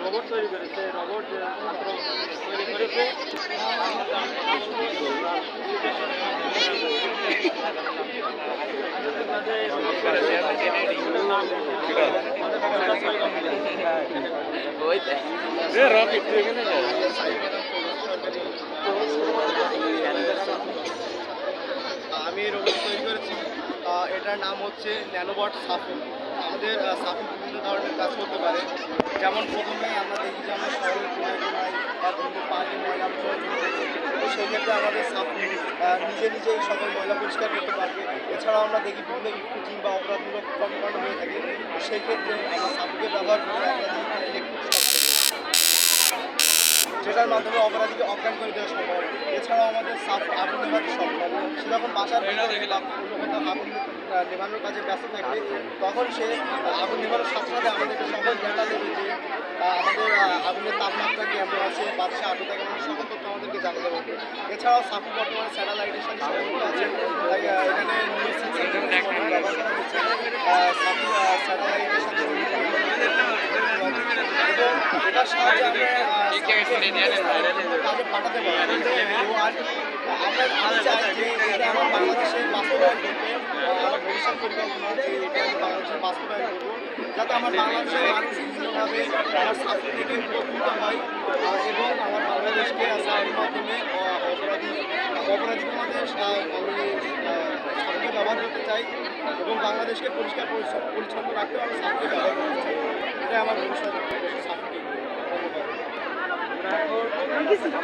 Robot তৈরি করেছে robot তৈরি করেছে আমি রোবট তৈরি করেছি এটার নাম হচ্ছে ন্যানোবট সাফু আমাদের সাফু বিভিন্ন ধরনের কাজ করতে পারে যেমন প্রথমেই আমরা দেখি যে আমরা কোনায় পানি ময়লা তো সেই ক্ষেত্রে আমাদের আহ, নিজে নিজেই সকল ময়লা পরিষ্কার করতে পারবে। এছাড়াও আমরা দেখি বিভিন্ন ইফুটিং বা অপরাধমূলক কর্মকাণ্ড হয়ে থাকে তো সেই ক্ষেত্রে ব্যবহার করে যেটার মাধ্যমে অপরাধীকে অজ্ঞান করে দেওয়া সম্ভব। এছাড়াও আমাদের সাফ আগুন নেভাতে সম্ভব। সে যখন বাসার আগুন নেভানোর কাজে ব্যস্ত থাকবে তখন সে আগুন নেভানোর সাথে সাথে আমাদেরকে সকল ডেটা দেবে যে আমাদের আগুনের তাপমাত্রা কেমন আছে, বাতাসে আগুনটা কেমন সকল তথ্য আমাদেরকে জানাতে পারবে এছাড়াও সাফু বর্তমানে স্যাটেলাইটের সাথে সংযুক্ত আছে। এখানে নিউজ ব্যবহার করা হচ্ছে আহ, সাফু স্যাটেলাইটের সাথে সংযুক্ত এবং এটার সাহায্যে আমরা আহ, কাজে পাঠাতে পারি তো আর আমরা আমি চাই যে এটা আমার বাংলাদেশের বাস্তবায়ন করতে আহ, আমার ভবিষ্যৎ পরিকল্পনা যে এটা আমি বাংলাদেশের বাস্তবায়ন করব যাতে আমার বাংলাদেশের মানুষ বিভিন্নভাবে আমার স্বাস্থ্য থেকে উপকৃত হয় এবং আমার বাংলাদেশকে সাহায্যের মাধ্যমে অপরাধী অপরাধীর মধ্যে সা- ব্যবহার করতে চাই এবং বাংলাদেশকে পরিষ্কার পরিচ্ছন্ন রাখতেও আমি সাথে ব্যবহার করতে চাই এটাই আমার ভবিষ্যৎ দেখেছি।